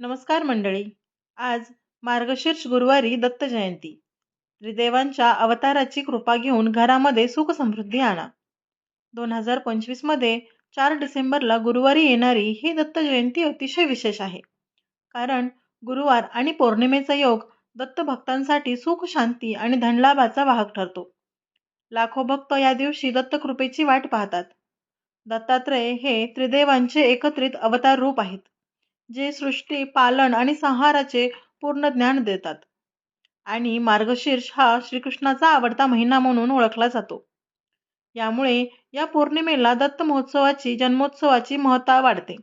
नमस्कार मंडळी. आज मार्गशीर्ष गुरुवारी दत्त जयंती. त्रिदेवांच्या अवताराची कृपा घेऊन घरामध्ये सुख समृद्धी आणा. दोन हजार पंचवीसमध्ये चार डिसेंबरला गुरुवारी येणारी ही दत्त जयंती अतिशय विशेष आहे. कारण गुरुवार आणि पौर्णिमेचा योग दत्त भक्तांसाठी सुख शांती आणि धनलाभाचा वाहक ठरतो. लाखो भक्त या दिवशी दत्तकृपेची वाट पाहतात. दत्तात्रय हे त्रिदेवांचे एकत्रित अवतार रूप आहेत. जे सृष्टी पालन आणि संहाराचे पूर्ण ज्ञान देतात. आणि मार्गशीर्ष हा श्रीकृष्णाचा आवडता महिना म्हणून ओळखला जातो. यामुळे या पौर्णिमेला दत्त महोत्सवाची जन्मोत्सवाची महत्ता वाढते.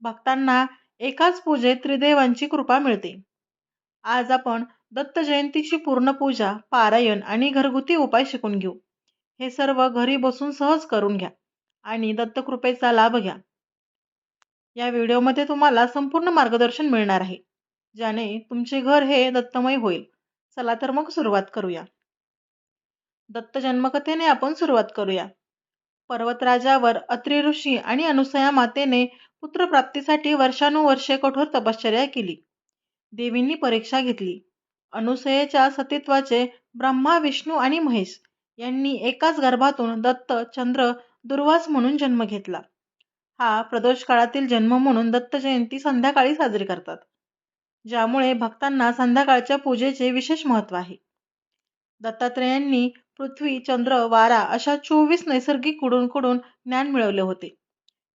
भक्तांना एकाच पूजेत त्रिदेवांची कृपा मिळते. आज आपण दत्त जयंतीची पूर्ण पूजा पारायण आणि घरगुती उपाय शिकून घेऊ. हे सर्व घरी बसून सहज करून घ्या आणि दत्तकृपेचा लाभ घ्या. या व्हिडिओमध्ये तुम्हाला संपूर्ण मार्गदर्शन मिळणार आहे ज्याने तुमचे घर हे दत्तमय होईल. चला तर मग सुरुवात करूया. दत्त जन्मकथेने आपण सुरुवात करूया. पर्वतराजावर अत्रि ऋषी आणि अनुसया मातेने पुत्रप्राप्तीसाठी वर्षानुवर्षे कठोर तपश्चर्या केली. देवींनी परीक्षा घेतली. अनुसयेच्या सतीत्वाचे ब्रह्मा विष्णू आणि महेश यांनी एकाच गर्भातून दत्त चंद्र दुर्वास म्हणून जन्म घेतला. हा प्रदोष काळातील जन्म म्हणून दत्त जयंती संध्याकाळी साजरी करतात. ज्यामुळे भक्तांना संध्याकाळच्या पूजेचे विशेष महत्त्व आहे. दत्तात्रेयांनी पृथ्वी चंद्र वारा अशा चोवीस नैसर्गिक कुडून ज्ञान मिळवले होते.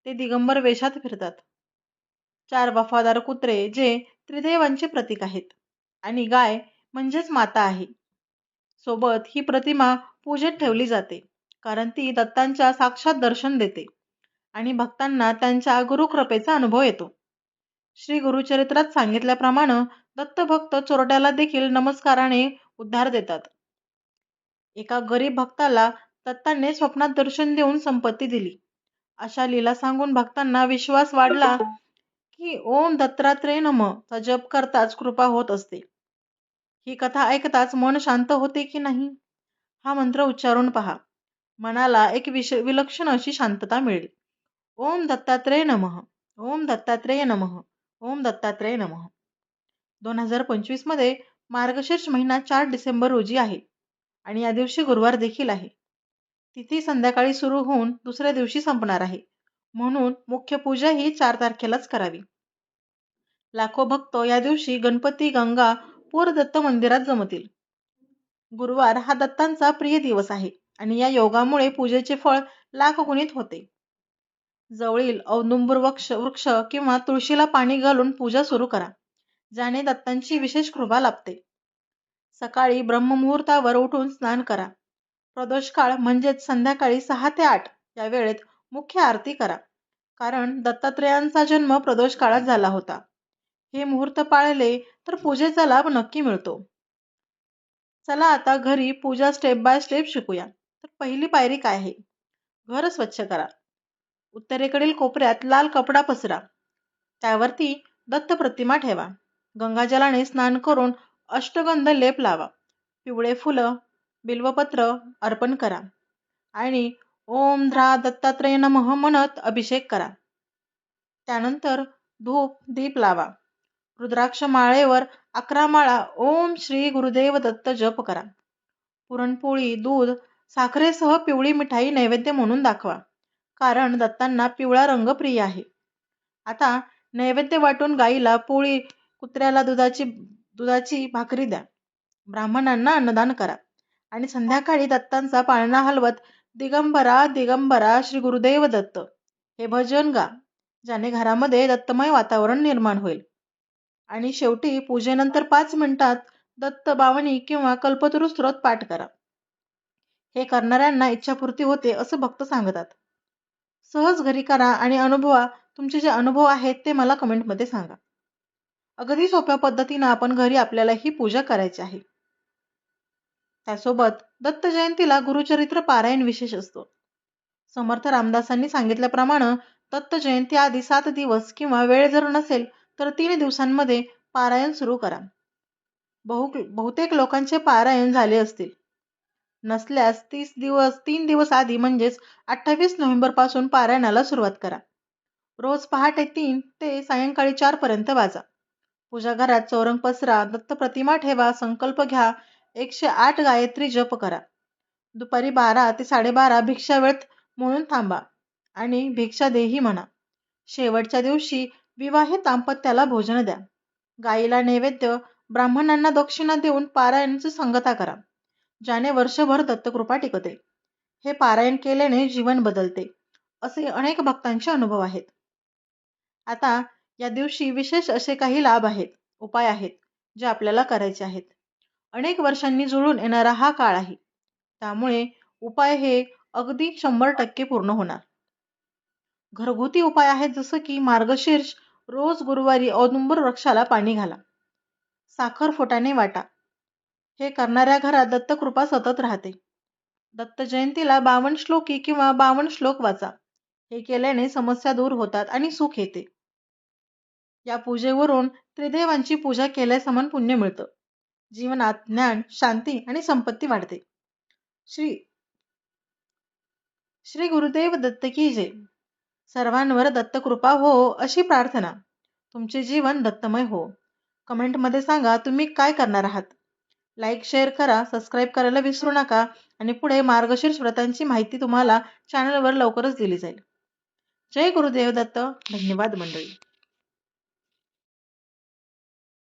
ते दिगंबर वेशात फिरतात. चार वफादार कुत्रे जे त्रिदेवांचे प्रतीक आहेत. आणि गाय म्हणजेच माता आहे. सोबत ही प्रतिमा पूजेत ठेवली जाते कारण ती दत्तांच्या साक्षात दर्शन देते. आणि भक्तांना त्यांच्या गुरुकृपेचा अनुभव येतो. श्री गुरुचरित्रात सांगितल्याप्रमाणे दत्तभक्त चोरट्याला देखील नमस्काराने उद्धार देतात. एका गरीब भक्ताला दत्तांनी स्वप्नात दर्शन देऊन संपत्ती दिली. अशा लीला सांगून भक्तांना विश्वास वाढला की ओम दत्तात्रेय नम चा जप करताच कृपा होत असते. ही कथा ऐकताच मन शांत होते की नाही? हा मंत्र उच्चारून पहा. मनाला एक विश विलक्षण अशी शांतता मिळेल. ओम दत्तात्रेय नमः. ओम दत्तात्रेय नमः. ओम दत्तात्रेय नमः. दोन हजार पंचवीसमध्ये मार्गशीर्ष महिना चार डिसेंबर रोजी आहे आणि या दिवशी गुरुवार देखील आहे. तिथी संध्याकाळी सुरू होऊन दुसऱ्या दिवशी संपणार आहे. म्हणून मुख्य पूजा ही चार तारखेलाच करावी. लाखो भक्त या दिवशी गणपती गंगा पूर दत्त मंदिरात जमतील. गुरुवार हा दत्तांचा प्रिय दिवस आहे आणि या योगामुळे पूजेचे फळ लाख गुणित होते. जवळील औदुंबर वृक्ष वृक्ष किंवा तुळशीला पाणी घालून पूजा सुरू करा ज्याने दत्तांची विशेष कृपा लाभते. सकाळी ब्रह्ममुहूर्तावर उठून स्नान करा. प्रदोष काळ म्हणजेच संध्याकाळी सहा ते आठ या वेळेत मुख्य आरती करा कारण दत्तात्रेयांचा जन्म प्रदोष काळात झाला होता. हे मुहूर्त पाळले तर पूजेचा लाभ नक्की मिळतो. चला आता घरी पूजा स्टेप बाय स्टेप शिकूया. तर पहिली पायरी काय आहे? घर स्वच्छ करा. उत्तरेकडील कोपऱ्यात लाल कपडा पसरा. त्यावरती दत्त प्रतिमा ठेवा. गंगाजलाने स्नान करून अष्टगंध लेप लावा. पिवळे फुलं बिल्वपत्र अर्पण करा. आणि ओम ध्रा दत्तात्रय नमः म्हणत अभिषेक करा. त्यानंतर धूप दीप लावा. रुद्राक्ष माळेवर अकरा माळा ओम श्री गुरुदेव दत्त जप करा. पुरणपोळी दूध साखरेसह पिवळी मिठाई नैवेद्य म्हणून दाखवा. कारण दत्तांना पिवळा रंग प्रिय आहे. आता नैवेद्य वाटून गाईला पोळी कुत्र्याला दुधाची दुधाची भाकरी द्या. ब्राह्मणांना अन्नदान करा. आणि संध्याकाळी दत्तांचा पाळणा हलवत दिगंबरा दिगंबरा श्री गुरुदेव दत्त. हे भजन गा ज्याने घरामध्ये दत्तमय वातावरण निर्माण होईल. आणि शेवटी पूजेनंतर पाच मिनिटात दत्त बावणी किंवा कल्पतरू स्त्रोत पाठ करा. हे करणाऱ्यांना इच्छापूर्ती होते असं भक्त सांगतात. सहज घरी करा आणि अनुभवा. तुमचे जे अनुभव आहेत ते मला कमेंटमध्ये सांगा. अगदी सोप्या पद्धतीनं आपण घरी आपल्याला ही पूजा करायची आहे. त्यासोबत दत्त जयंतीला गुरुचरित्र पारायण विशेष असतो. समर्थ रामदासांनी सांगितल्याप्रमाणे दत्त जयंती आधी सात दिवस किंवा वेळ जर नसेल तर तीन दिवसांमध्ये पारायण सुरू करा. बहु बहुतेक लोकांचे पारायण झाले असतील. नसल्यास तीस दिवस तीन दिवस आधी म्हणजेच अठ्ठावीस नोव्हेंबरपासून पारायणाला सुरुवात करा. रोज पहाटे तीन ते सायंकाळी चार पर्यंत पूजा घरात चौरंग पसरा दत्त प्रतिमा ठेवा संकल्प घ्या एकशे आठ गायत्री जप करा. दुपारी बारा ते साडेबारा भिक्षा वेळ म्हणून थांबा आणि भिक्षा देही म्हणा. शेवटच्या दिवशी विवाहित दाम्पत्याला भोजन द्या. गाईला नैवेद्य ब्राह्मणांना दक्षिणा देऊन पारायणाची संगता करा. ज्याने वर्षभर दत्तकृपा टिकते. हे पारायण केल्याने जीवन बदलते असे अनेक भक्तांचे अनुभव आहेत. आता या दिवशी विशेष असे काही लाभ आहेत उपाय आहेत जे आपल्याला करायचे आहेत. अनेक वर्षांनी जुळून येणारा हा काळ आहे. त्यामुळे उपाय हे अगदी शंभर टक्के पूर्ण होणार. घरगुती उपाय आहेत जसं की मार्गशीर्ष रोज गुरुवारी औदुंबर वृक्षाला पाणी घाला. साखर फोटाने वाटा. हे करणाऱ्या घरात दत्तकृपा सतत राहते. दत्त जयंतीला बावन श्लोकी किंवा बावन श्लोक वाचा. हे केल्याने समस्या दूर होतात आणि सुख येते. या पूजेवरून त्रिदेवांची पूजा केल्यासमान पुण्य मिळतं. जीवनात ज्ञान शांती आणि संपत्ती वाढते. श्री श्री गुरुदेव दत्त की जय. सर्वांवर दत्तकृपा हो अशी प्रार्थना. तुमचे जीवन दत्तमय हो. कमेंटमध्ये सांगा तुम्ही काय करणार आहात. लाईक शेअर करा सबस्क्राईब करायला विसरू नका आणि पुढे मार्गशीर्ष व्रतांची माहिती तुम्हाला चॅनलवर लवकरच दिली जाईल. जय गुरुदेव दत्त. धन्यवाद मंडळी.